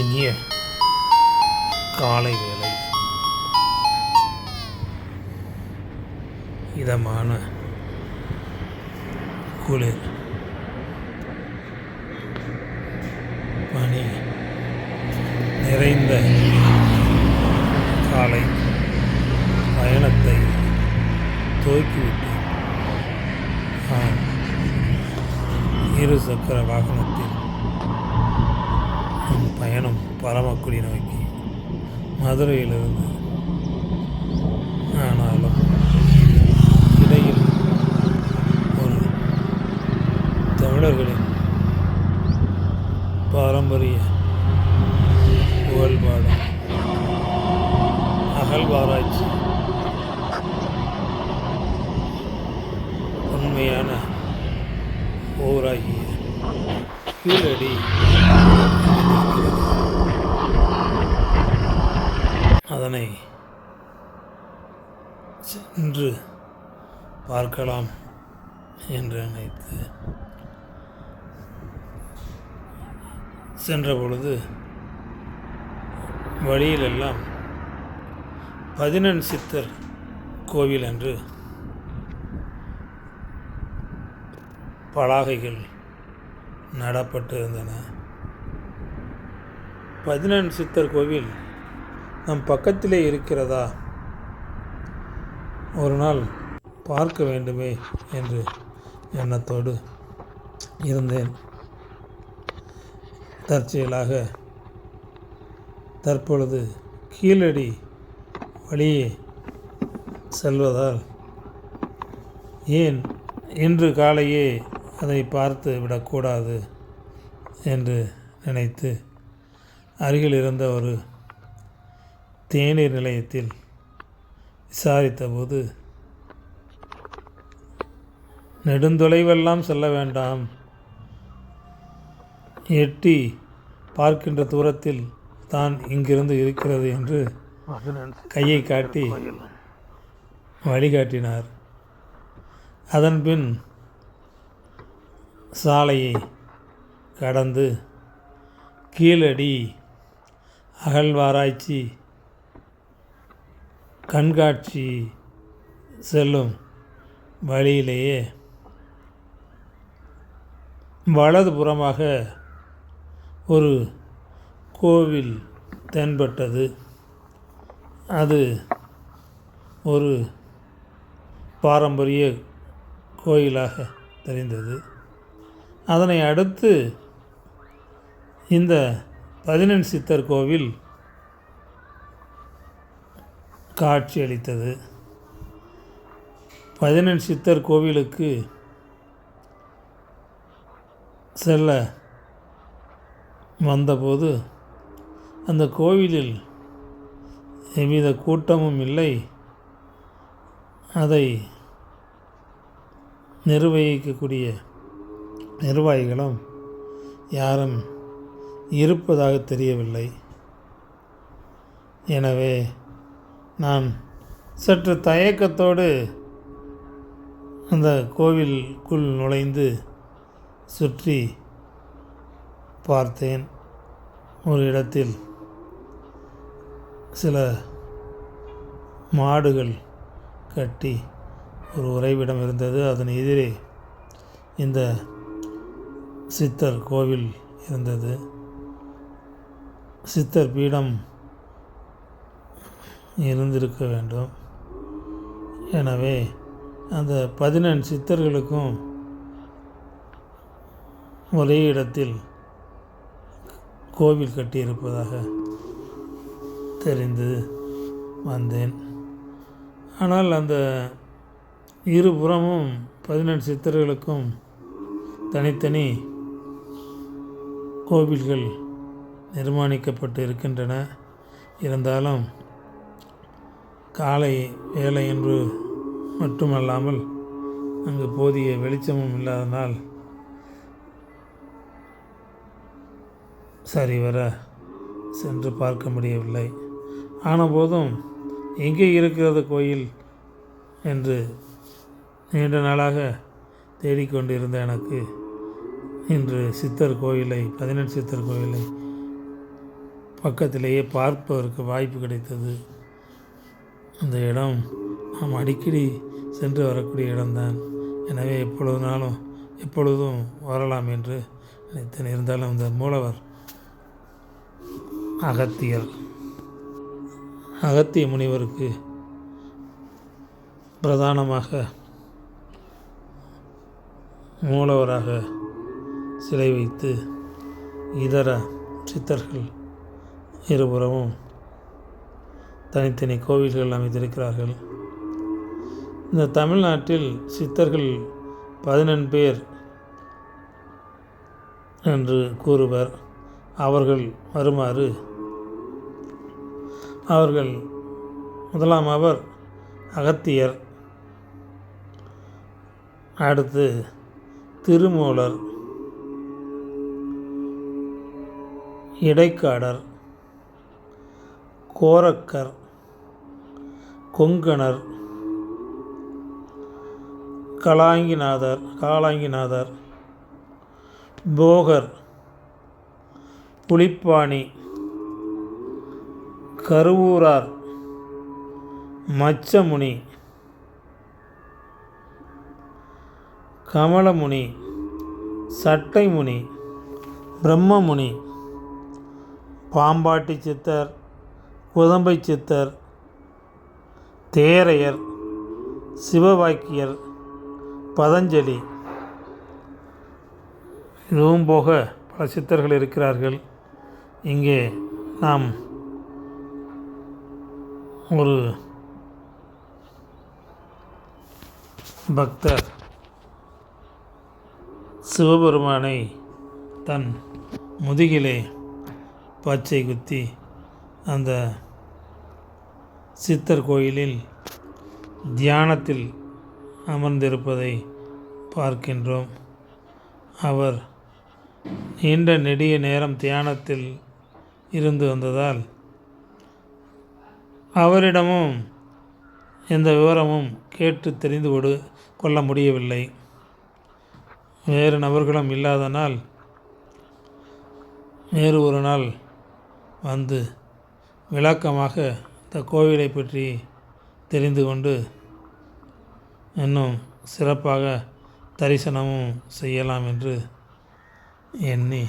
இனிய காலை வேலை இதமான குளிர் பனி நிறைந்த காலை பயணத்தை துவக்கிவிட்டு நான் இரு சக்கர வாகனத்தில் என் பயணம் பரமக்குடி நோக்கி. மதுரையிலிருந்து ஆனாலும் இடையில் ஒரு தமிழர்களின் பாரம்பரிய புகழ்பாடும் அகழ்வாராய்ச்சி உண்மையான ஊராகிய கீழடி அதனை சென்று பார்க்கலாம் என்று நினைத்து சென்ற பொழுது வழியிலெல்லாம் பதினெண் சித்தர் கோவில் என்று பலாகைகள் நடப்பட்டு இருந்தன பதினெண் சித்தர் கோவில் நம் பக்கத்திலே இருக்கிறதா? ஒரு நாள் பார்க்க வேண்டுமே என்று எண்ணத்தோடு இருந்தேன். தற்செயலாக தற்பொழுது கீழடி வழியே செல்வதால் ஏன் இன்று காலையே அதை பார்த்து விடக்கூடாது என்று நினைத்து அருகில் இருந்த ஒரு தேநீர் நிலையத்தில் விசாரித்தபோது நெடுந்தொலைவெல்லாம் செல்ல வேண்டாம். எட்டி பார்க்கின்ற தூரத்தில் தான் இங்கிருந்து இருக்கிறது என்று கையை காட்டி வழிகாட்டினார். அதன்பின் சாலையை கடந்து கீழடி அகழ்வாராய்ச்சி கண்காட்சி செல்லும் வழியிலேயே வலதுபுறமாக ஒரு கோவில் தென்பட்டது. அது ஒரு பாரம்பரிய கோயிலாக தெரிந்தது. அதனை அடுத்து இந்த பதினெண் சித்தர் கோவில் காட்சியளித்தது. பதினெண் சித்தர் கோவிலுக்கு செல்ல வந்தபோது அந்த கோவிலில் எவ்வித கூட்டமும் இல்லை. அதை நிர்வகிக்கக்கூடிய நிர்வாகிகளும் யாரும் இருப்பதாக தெரியவில்லை. எனவே நான் சற்று தயக்கத்தோடு அந்த கோவிலுக்குள் நுழைந்து சுற்றி பார்த்தேன். ஒரு இடத்தில் சில மாடுகள் கட்டி ஒரு உறைவிடம் இருந்தது. அதன் எதிரே இந்த சித்தர் கோவில் இருந்தது. சித்தர் பீடம் இருந்திருக்க வேண்டும். எனவே அந்த பதினெண் சித்தர்களுக்கும் ஒரே இடத்தில் கோவில் கட்டியிருப்பதாக தெரிந்து வந்தேன். ஆனால் அந்த இருபுறமும் பதினெண் சித்தர்களுக்கும் தனித்தனி கோவில்கள் நிர்மாணிக்கப்பட்டு இருக்கின்றன இருந்தாலும் காலை வேலை என்று மட்டுமல்லாமல் அங்கு போதிய வெளிச்சமும் இல்லாதனால் சரிவர சென்று பார்க்க முடியவில்லை. ஆனபோதும் எங்கே இருக்கிறது கோயில் என்று நீண்ட நாளாக தேடிக்கொண்டிருந்த எனக்கு இன்று சித்தர் கோயிலை பதினெட்டு சித்தர் கோயிலை பக்கத்திலேயே பார்ப்பதற்கு வாய்ப்பு கிடைத்தது. அந்த இடம் நாம் அடிக்கடி சென்று வரக்கூடிய இடம்தான். எனவே எப்பொழுதுனாலும் எப்பொழுதும் வரலாம் என்று நினைத்தேன் இருந்தாலும் இந்த மூலவர் அகத்தியர். அகத்திய முனிவருக்கு பிரதானமாக மூலவராக சிலை வைத்து இதர சித்தர்கள் இருபுறமும் தனித்தனி கோவில்கள் அமைத்திருக்கிறார்கள் இந்த தமிழ்நாட்டில் சித்தர்கள் பதினெண் பேர் என்று கூறுவர். அவர்கள் வருமாறு. அவர்கள் முதலாம் அவர் அகத்தியர். அடுத்து திருமூலர். இடைக்காடர். கோரக்கர். கொங்கணர் கலாங்கிநாதர் காலாங்கிநாதர் போகர் புலிப்பாணி கருவூரார் மச்சமுனி கமலமுனி சட்டைமுனி பிரம்மமுனி பாம்பாட்டி சித்தர் குதம்பை சித்தர் தேரையர் சிவவாக்கியர் பதஞ்சலி. இதுவும் போக பல சித்தர்கள் இருக்கிறார்கள். இங்கே நாம் ஒரு பக்தர் சிவபெருமானை தன் முதுகிலே பச்சை குத்தி அந்த சித்தர் கோயிலில் தியானத்தில் அமர்ந்திருப்பதை பார்க்கின்றோம். அவர் நீண்ட நெடிய நேரம் தியானத்தில் இருந்து வந்ததால் அவரிடமும் எந்த விவரமும் கேட்டு தெரிந்து கொடு கொள்ள முடியவில்லை. வேறு நபர்களும் இல்லாதனால் வேறு ஒரு நாள் வந்து விளக்கமாக இந்த கோவிலை பற்றி தெரிந்து கொண்டு இன்னும் சிறப்பாக தரிசனமும் செய்யலாம் என்று எண்ணி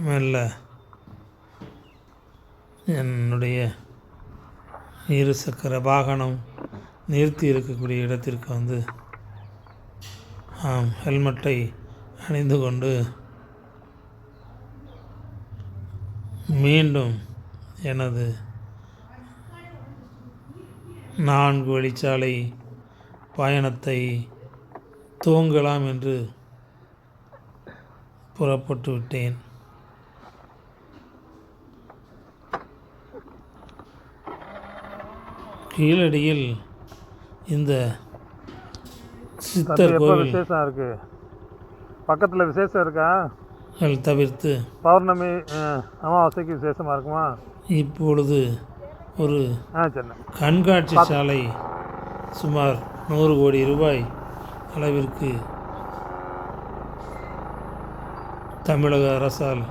மெல்ல என்னுடைய இரு சக்கர வாகனம் நிறுத்தி இருக்கக்கூடிய இடத்திற்கு வந்து ஆம் ஹெல்மெட்டை அணிந்து கொண்டு மீண்டும் எனது நான்கு வழிச்சாலை பயணத்தை துவங்கலாம் என்று புறப்பட்டு விட்டேன். கீழடியில் இந்த சித்தர் கோவில் விசேஷம் இருக்கு. பக்கத்தில் விசேஷம் இருக்கா? தவிர்த்து பௌர்ணமி அமாவாசைக்கு விசேஷமாக இருக்குமா? இப்பொழுது ஒரு கண்காட்சி சாலை சுமார் நூறு கோடி ரூபாய் அளவிற்கு தமிழக அரசால்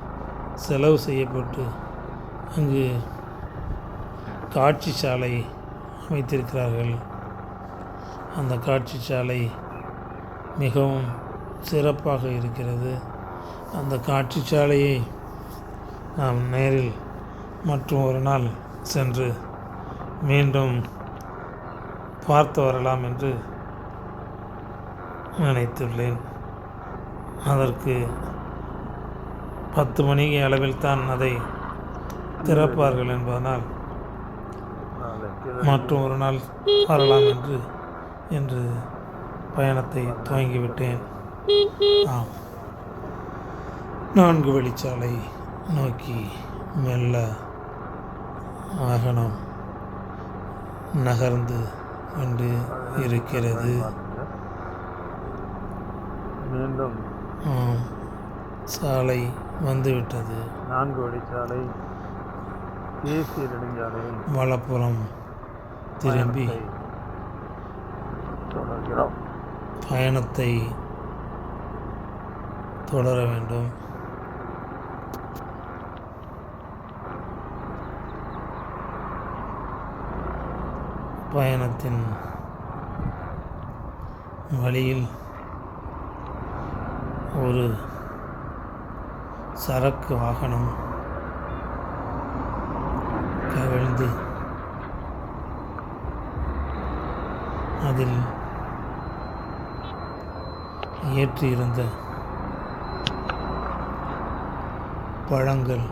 செலவு செய்யப்பட்டு அங்கு காட்சி சாலை அமைத்திருக்கிறார்கள். அந்த காட்சி சாலை மிகவும் சிறப்பாக இருக்கிறது. அந்த காட்சி சாலையை நாம் நேரில் மற்றும் ஒரு நாள் சென்று மீண்டும் பார்த்து வரலாம் என்று நினைத்துள்ளேன். அதற்கு பத்து மணி அளவில் தான் அதை திறப்பார்கள் என்பதனால் மற்றும் ஒரு நாள் வரலாம் என்று என்று பயணத்தை துவங்கிவிட்டேன். ஆம். நான்கு வழிச்சாலை நோக்கி மெல்ல வாகனம் நகர்ந்து கொண்டு இருக்கிறது. மீண்டும். சாலை வந்துவிட்டது. நான்கு வழிச்சாலை. தேசிய நெடுஞ்சாலை. வலப்புறம் திரும்பி தொடர்கிறோம். பயணத்தை தொடர வேண்டும். பயணத்தின் வழியில் ஒரு சரக்கு வாகனம் கவிழ்ந்து அதில் ஏற்றியிருந்த பழங்கள்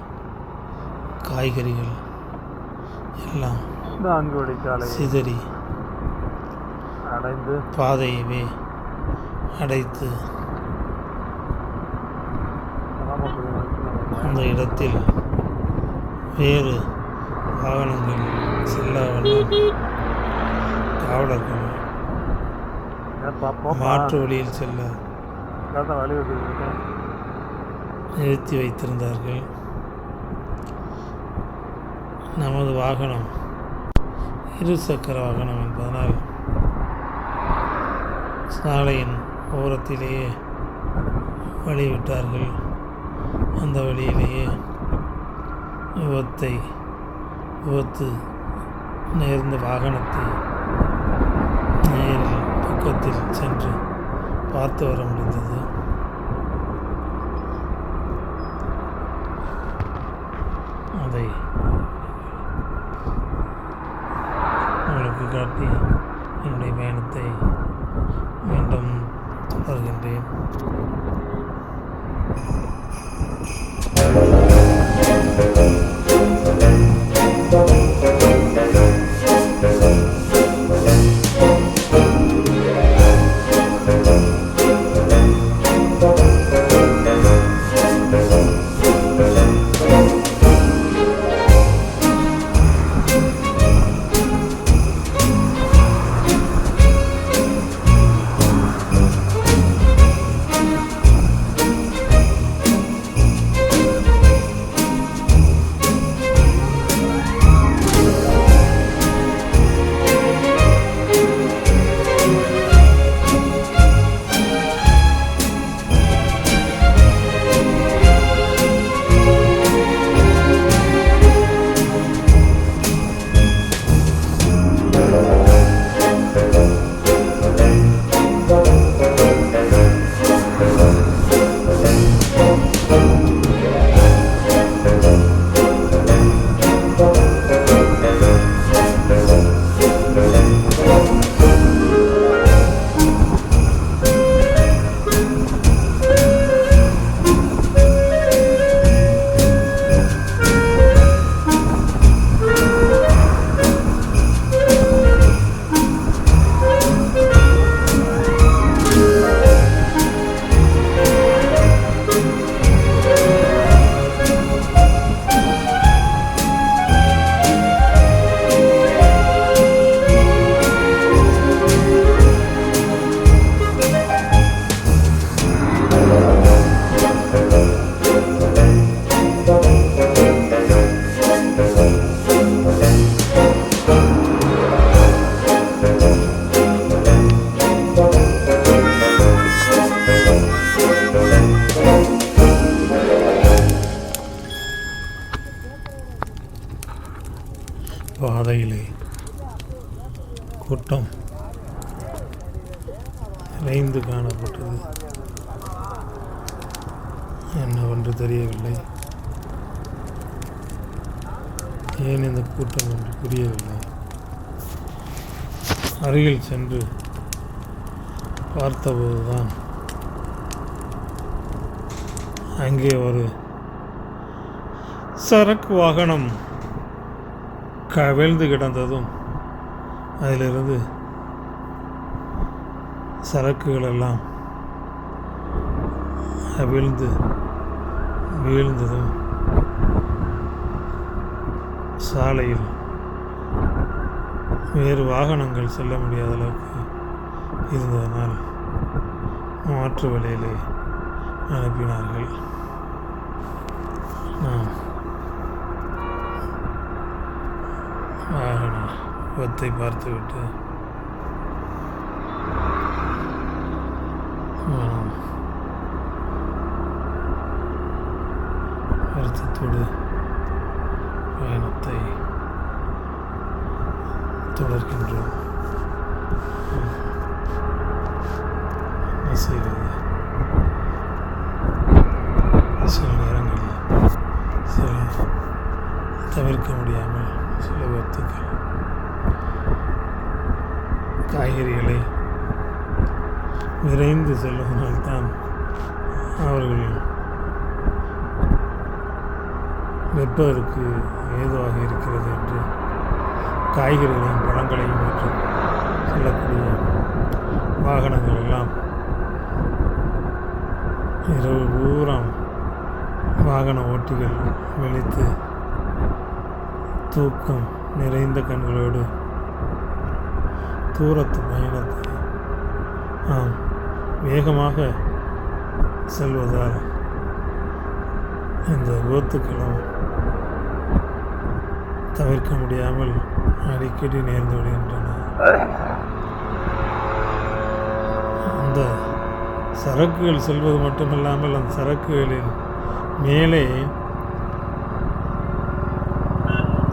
காய்கறிகள் எல்லாம் நான்கு வழிச்சாலை சிதறி அடைந்து பாதையவே அடைத்து அந்த இடத்தில் வேறு வாகனங்கள் செல்லாவண்ணம் காவலர்கள் மாற்று வழியில் செல்ல நிறுத்தி வைத்திருந்தார்கள். நமது வாகனம் இருசக்கர வாகனம் என்பதனால் சாலையின் ஓரத்திலேயே வழி விட்டார்கள் அந்த வழியிலேயே விபத்தை விபத்து நேர்ந்த வாகனத்தை நேரில் பக்கத்தில் சென்று பார்த்து வர முடிந்தது. அதை தெரியவில்லை. ஏன் இந்த கூட்டம் என்று புரியவில்லை. அருகில் சென்று பார்த்தபோதுதான் அங்கே ஒரு சரக்கு வாகனம் கவிழ்ந்து கிடந்ததும் அதிலிருந்து சரக்குகளெல்லாம் எல்லாம் அவிழ்ந்து வீழ்ந்ததும் சாலையில் வேறு வாகனங்கள் செல்ல முடியாத அளவுக்கு இருந்ததனால் மாற்று வழியிலே அனுப்பினார்கள். நாம் வாகன விபத்தை பார்த்துவிட்டு கொடு. பயணத்தை தொடர்கின்றோம். செய்வது? சில நேரங்களில் சில தவிர்க்க முடியாமல் சில வத்துக்கள் காய்கறிகளை விரைந்து செல்வதனால்தான் அவர்கள் வெப்பதற்கு ஏதுவாக இருக்கிறது என்று காய்கறிகளையும் பழங்களையும் மற்றும் செல்லக்கூடிய வாகனங்கள் எல்லாம் இரவு பூரம் வாகன ஓட்டிகள் வெளித்து தூக்கம் நிறைந்த கண்களோடு தூரத்து பயணத்தை நாம் வேகமாக செல்வதால் இந்த விபத்துக்களும் தவிர்க்க முடியாமல் அடிக்கடி நேர்ந்து விடுகின்றன. அந்த சரக்குகள் செல்வது மட்டுமல்லாமல் அந்த சரக்குகளின் மேலே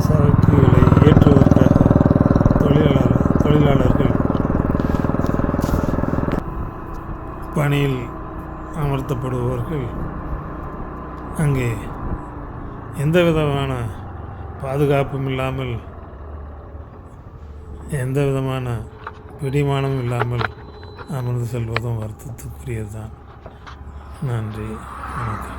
சரக்குகளை ஏற்றுவதற்காக தொழிலாளர் தொழிலாளர்கள் பணியில் அமர்த்தப்படுபவர்கள். அங்கே எந்த விதமான பாதுகாப்பும் இல்லாமல் எந்த விதமான பிடிமானமும் இல்லாமல் அமர்ந்து செல்வதும் வருத்தத்துக்குரியது தான் நன்றி வணக்கம்.